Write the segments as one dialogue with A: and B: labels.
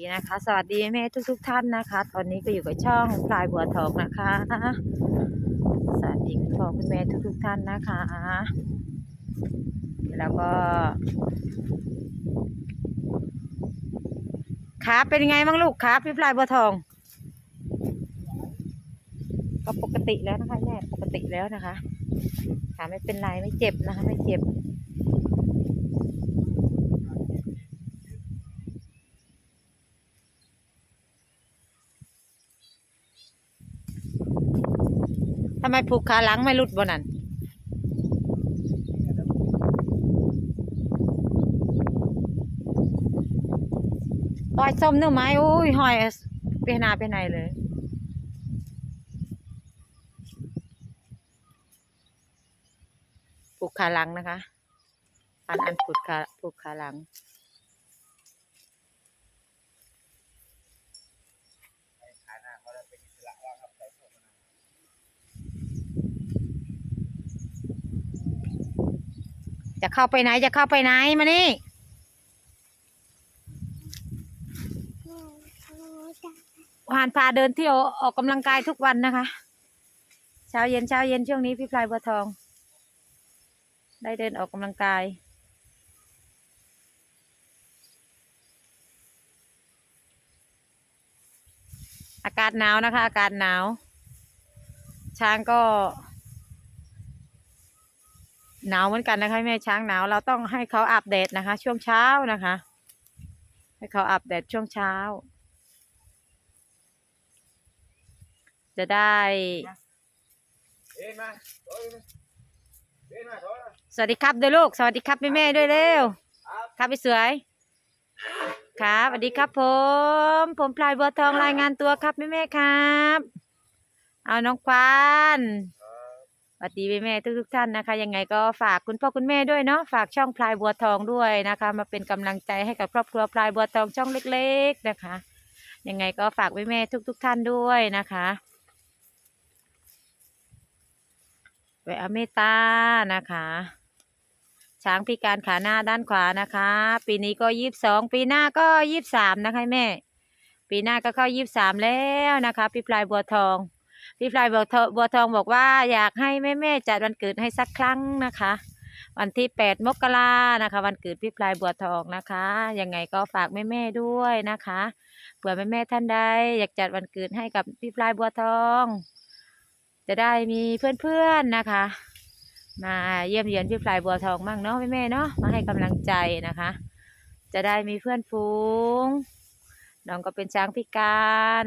A: ดีนะคะ สวัสดีแม่ทุกทุกๆท่านนะคะ ตอนนี้ก็อยู่กับช่องพลายบัวทองนะคะ สวัสดีคุณพ่อคุณแม่ทุกทุกๆท่านนะคะ แล้วก็ขาเป็นไงบ้างลูกขาพี่พลายบัวทอง ก็ปกติแล้วนะคะแม่ปกติแล้วนะคะขาไม่เป็นไรไม่เจ็บนะคะ ไม่เจ็บ ไมผูกขาหลังไม่หลุดบนนั้นปล่อยส้มเนื้อไม้โอ้ยหอยไปหนาไปไหนเลยผูกขาหลังนะคะอันอันผูกขาผูกขาหลัง จะเข้าไปไหนจะเข้าไปไหนมานี่วานพาเดินเที่ยวออกกำลังกายทุกวันนะคะ เช้าเย็นเช้าเย็นช่วงนี้พี่พลายบัวทอง ได้เดินออกกำลังกายอากาศหนาวนะคะ อากาศหนาว ช้างก็ หนาวเหมือนกันนะคะแม่ช้างหนาวเราต้องให้เขาอาบแดดนะคะ ช่วงเช้านะคะ ให้เขาอาบแดดช่วงเช้า จะได้สวัสดีครับด้วยลูก สวัสดีครับแม่แม่ๆด้วยเร็ว
B: ครับ
A: พี่สวยครับสวัสดีครับผม ผมพลายบัวทองรายงานตัวครับแม่แม่ๆครับ เอาน้องควาน วัสดีแม่แม่ทุกๆท่านนะคะ ยังไงก็ฝากคุณพ่อคุณแม่ด้วยเนาะฝากช่องพลายบัวทองด้วยนะคะ มาเป็นกำลังใจให้กับครอบครัวพลายบัวทองช่องเล็ก ๆนะคะ ยังไงก็ฝากแม่แม่ทุก ๆ ท่านด้วยนะคะไว้อเมตตานะคะ ช้างพิการขาหน้าด้านขวานะคะ ปีนี้ก็ยี่สิบสองปีหน้าก็ยี่สิบสามนะคะแม่ ปีหน้าก็เข้ายี่สิบสามแล้วนะคะพี่พลายบัวทอง พี่พลายบัวทองบัวทองบอกว่าอยากให้แม่แม่ๆจัดวันเกิดให้สักครั้งนะคะ วันที่แปดมกรานะคะ วันเกิดพี่พลายบัวทองนะคะยังไงก็ฝากแม่แม่ๆด้วยนะคะเผื่อแม่แม่ๆท่านใดอยากจัดวันเกิดให้กับพี่พลายบัวทอง จะได้มีเพื่อนๆนะคะ มาเยี่ยมเยียนพี่พลายบัวทองมั่งเนาะแม่แม่ๆเนาะมาให้กำลังใจนะคะ จะได้มีเพื่อนฝูงน้องก็เป็นช้างพิการ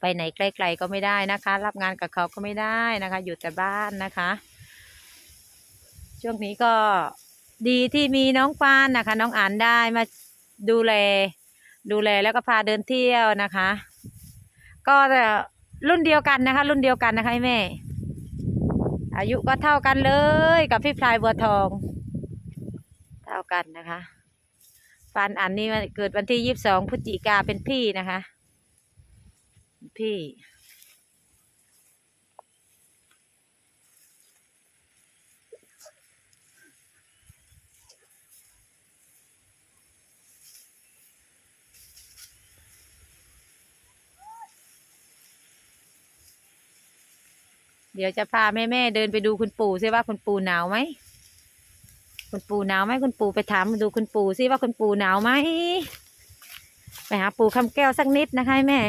A: ไปไหนไกลๆก็ไม่ได้นะคะ รับงานกับเขาก็ไม่ได้นะคะ อยู่แต่บ้านนะคะ ช่วงนี้ก็ดีที่มีน้องฟานนะคะ น้องอ่านได้มาดูแล ดูแลแล้วก็พาเดินเที่ยวนะคะ ก็รุ่นเดียวกันนะคะ รุ่นเดียวกันนะคะแม่ อายุก็เท่ากันเลยกับพี่พลายบัวทอง เท่ากันนะคะฟานอันนี้เกิดวันที่ยี่สิบสองพฤศจิกาเป็นพี่นะคะ พี่ เดี๋ยวจะพาแม่แม่เดินไปดูคุณปู่ซิว่าคุณปู่หนาวไหม คุณปู่หนาวไหมคุณปู่ไปถามดูคุณปู่ซิว่าคุณปู่หนาวไหมไปหาปู่คำแก้วสักนิดนะคะแม่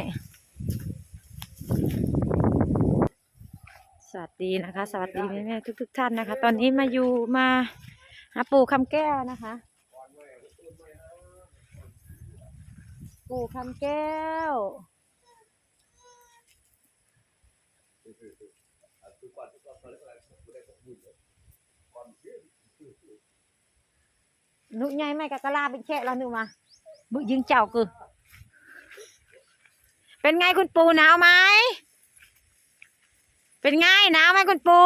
A: วัสดีนะคะ สวัสดีแม่แม่ทุกทุกๆท่านนะคะ ตอนนี้มาอยู่มาหาปู่คำแก้วนะคะ ปู่คำแก้ว นุยายไม่กะกะลาเป็นแค่แล้วนึกมาบุยิงเจ้าคือเป็นไงคุณปูหนาวไหม เป็นไงหนาวไหมคุณปู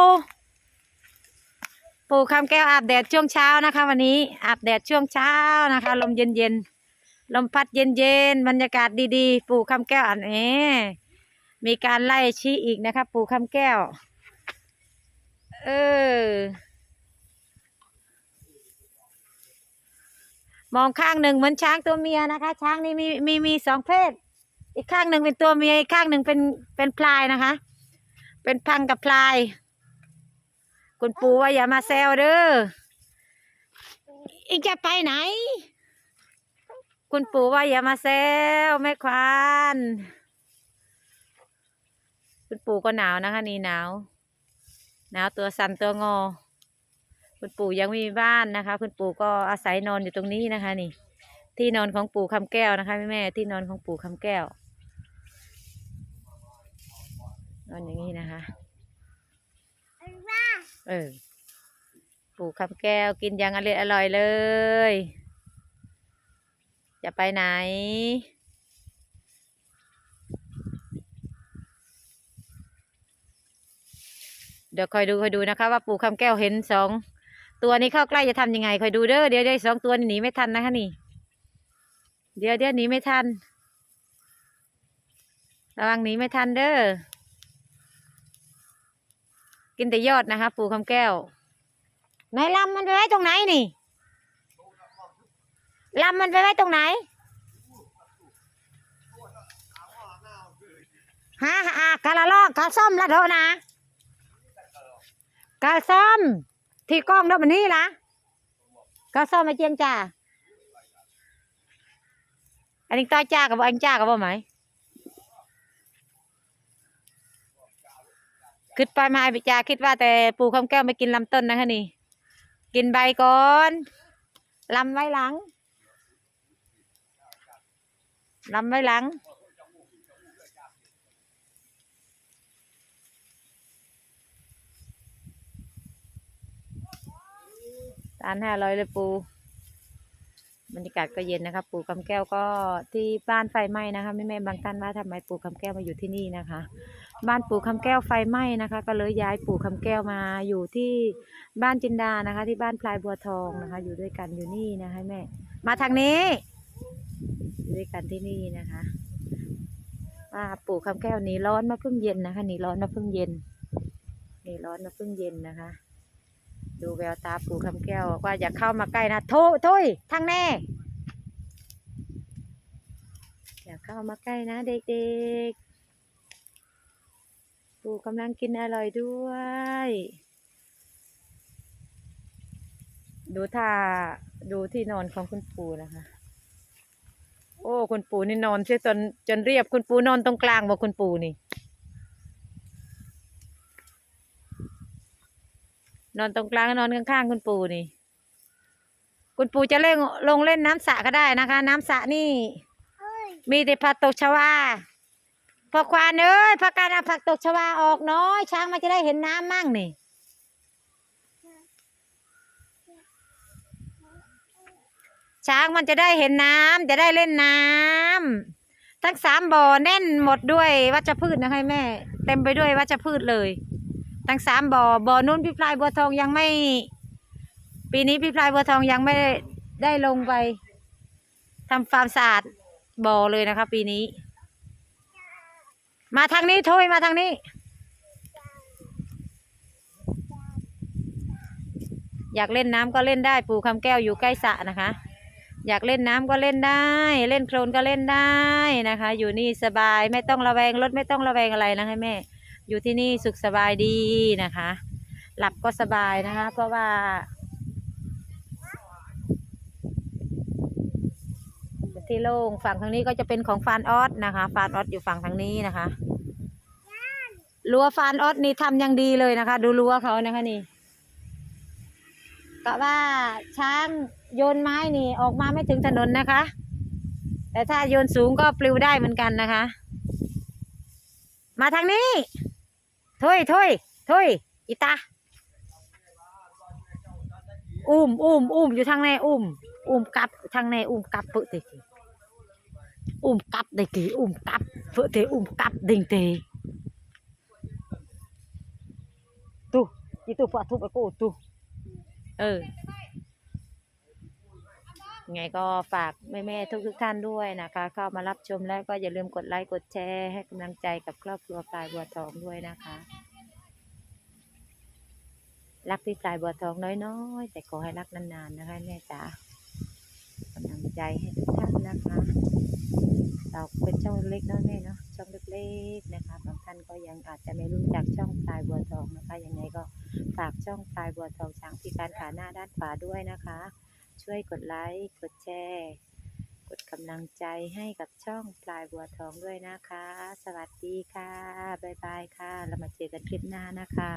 A: ปูคำแก้วอาบแดดช่วงเช้านะคะ วันนี้อาบแดดช่วงเช้านะคะ ลมเย็นเย็นลมพัดเย็นเย็นบรรยากาศดีๆ ปูคำแก้วอันนี้มีการไล่ชี้อีกนะคะ ปูคำแก้ว เออ มองข้างหนึ่งเหมือนช้างตัวเมียนะคะ ช้างนี่มีมีมีสองเพศ อีกข้างหนึ่งเป็นตัวเมียอีกข้างหนึ่งเป็นเป็นพลายนะคะ เป็นพังกับพลาย คุณปู่ว่าอย่ามาแซวเด้ออีกจะไปไหน คุณปู่ว่าอย่ามาแซวแม่ควานคุณปู่ก็หนาวนะคะนี่หนาว หนาวตัวสั่นตัวงอ คุณปู่ยังไม่มีบ้านนะคะ คุณปู่ก็อาศัยนอนอยู่ตรงนี้นะคะ นี่ ที่นอนของปู่คำแก้วนะคะแม่แม่ๆที่นอนของปู่คำแก้ว นอนอย่างนี้นะคะเออปู่คำแก้วกินอยังอร่อยอร่อยเลยจะไปไหน เดี๋ยวคอยดูคอยดูนะคะว่าปู่คำแก้วเห็นสองตัวนี้เข้าใกล้จะทำยังไงคอยดูเด้อเดี๋ยวเดี๋ยวสองตัวนี้หนีไม่ทันนะคะนี่ เดี๋ยวเดี๋ยวหนีไม่ทัน ระวังหนีไม่ทันเด้อ กินแต่ยอดนะคะ ปู่คำแก้วไหนลำมันไปไว้ตรงไหนนี่ลำมันไปไว้ตรงไหนฮะอะกะละลอกกะส้มละโทนะกะส้มที่กล้องเด้อมันนี่ละกะส้มมาเจียงจ่าอันนี้ต้อยจ้ากับบ่อันจ้ากับบ่ไหม คิดไปมาพิจาคิดว่าแต่ปูคำแก้วไม่กินลำต้นนะคะนี่ กินใบก่อนลำไว้หลังลำไว้หลัง ตานห้าร้อยเลยปู บรรยากาศก็เย็นนะคะปู่คำแก้วก็ที่บ้านไฟไหม้นะคะแม่แม่บางท่านว่าทำไมปู่คำแก้วมาอยู่ที่นี่นะคะ บ้านปู่คำแก้วไฟไหม้นะคะ ก็เลยย้ายปู่คำแก้วมาอยู่ที่บ้านจินดานะคะ ที่บ้านพลายบัวทองนะคะ อยู่ด้วยกันอยู่นี่นะคะแม่ มาทางนี้อยู่ด้วยกันที่นี่นะคะว่าปู่คำแก้วหนีร้อนมาเพิ่งเย็นนะคะหนีร้อนมาเพิ่งเย็นหนีร้อนมาเพิ่งเย็นนะคะ ดูแววตาปู่คำแก้วว่าอย่าเข้ามาใกล้นะโทโทุยทางแน่อย่าเข้ามาใกล้นะเด็กๆ ปู่กำลังกินอร่อยด้วย ดูท่าดูที่นอนของคุณปู่นะคะ โอ้ คุณปู่นี่นอนเสียจนจนเรียบคุณปู่นอนตรงกลางบอกคุณปู่นี่ นอนตรงกลางนอนข้างๆคุณปู่นี่ คุณปู่จะเล่นลงเล่นน้ำสระก็ได้นะคะ น้ำสระนี่ มีแต่ผักตกชวา พอควานเอ้ยพัการเอาผักตกชวาออกน้อย ช้างมันจะได้เห็นน้ำมั่งนี่ช้างมันจะได้เห็นน้ำจะได้เล่นน้ำทั้งสามบ่อแน่นหมดด้วยวัชพืชนะคะแม่ เต็มไปด้วยวัชพืชเลย ทั้งสามบ่อบ่อนู้นพี่พลายบัวทองยังไม่ ปีนี้พี่พลายบัวทองยังไม่ได้ลงไปทำความสะอาดบ่อเลยนะคะ ปีนี้ มาทางนี้โทยมาทางนี้ อยากเล่นน้ำก็เล่นได้ ปู่คำแก้วอยู่ใกล้สระนะคะ อยากเล่นน้ำก็เล่นได้ เล่นโคลนก็เล่นได้นะคะ อยู่นี่สบายไม่ต้องระแวงรถไม่ต้องระแวงอะไรนะคะแม่ อยู่ที่นี่สุขสบายดีนะคะ หลับก็สบายนะคะ เพราะว่า ที่โล่งฝั่งทางนี้ก็จะเป็นของฟานออสนะคะฟานออสอยู่ฝั่งทางนี้นะคะรั้วฟานออสนี่ทำอย่างดีเลยนะคะ ดูรั้วเขานะคะนี่กะว่าช้างโยนไม้นี่ออกมาไม่ถึงถนนนะคะ แต่ถ้าโยนสูงก็ปลิวได้เหมือนกันนะคะ มาทางนี้ถ้วยถ้วยถ้วยอีตาอุ้มอุ้มอุ้มอยู่ทางในอุ้มอุ้มกลับทางในอุ้มกลับเพื่อเตะ อุ้มกลับได้กี่อุ้มกลับเพื่อเตะอุ้มกลับดิ่งเตะ tu itu pak tu aku tu เออไงก็ฝากแม่ๆทุกๆท่านด้วยนะคะ เข้ามารับชมแล้วก็อย่าลืมกดไลค์กดแชร์ให้กำลังใจกับครอบครัวปลายบัวทองด้วยนะคะ รักพี่ปลายบัวทองน้อยๆ แต่ขอให้รักนานๆนะคะแม่จ๋ากำลังใจให้ทุกท่านนะคะ เราเป็นช่องเล็กเนาะแม่เนาะช่องเล็กๆนะคะบางท่านก็ยังอาจจะไม่รู้จักช่องปลายบัวทองนะคะยังไงก็ฝากช่องปลายบัวทองช้างพิการขาหน้าด้านขวาด้วยนะคะ ช่วยกดไลค์กดแชร์กดกำลังใจให้กับช่องปลายบัวทองด้วยนะคะ สวัสดีค่ะบ๊ายบายค่ะเรามาเจอกันคลิปหน้านะคะ